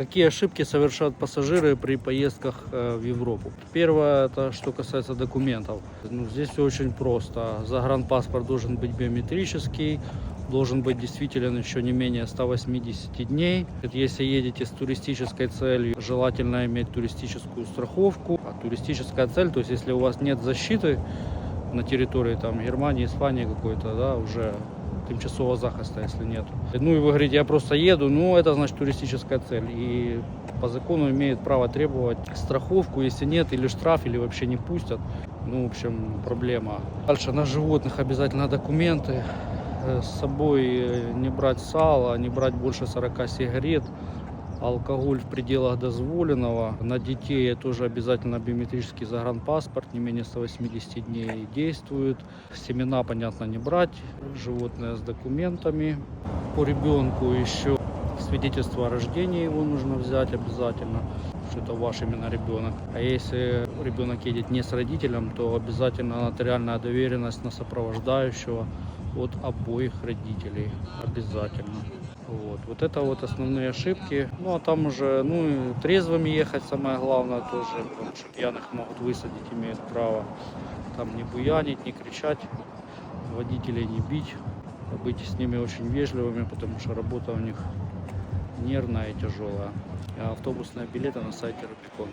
Какие ошибки совершают пассажиры при поездках э, в Европу? Первое, это что касается документов. Ну, здесь все очень просто. Загранпаспорт должен быть биометрический, должен быть действителен еще не менее 180 дней. Если едете с туристической целью, желательно иметь туристическую страховку. А туристическая цель, то есть если у вас нет защиты на территории там, Германии, Испании какой-то, да, уже тимчасового захиста, если нет. Ну и вы говорите, я просто еду, ну это значит туристическая цель. И по закону имеет право требовать страховку, если нет, или штраф, или вообще не пустят. Ну, в общем, проблема. Дальше на животных обязательно документы. Э, С собой э, не брать сало, не брать больше 40 сигарет. Алкоголь в пределах дозволенного. На детей тоже обязательно биометрический загранпаспорт, не менее 180 дней действует. Семена, понятно, не брать. Животное с документами. По ребенку еще свидетельство о рождении его нужно взять обязательно, что это ваш именно ребенок. А если ребенок едет не с родителем, то обязательно нотариальная доверенность на сопровождающего от обоих родителей. Обязательно. Вот. вот это вот основные ошибки. Ну а там уже, ну трезвыми ехать самое главное тоже, потому что пьяных могут высадить, имеют право. Там не буянить, не кричать, водителей не бить, быть с ними очень вежливыми, потому что работа у них нервная и тяжелая. А автобусные билеты на сайте Рубикон.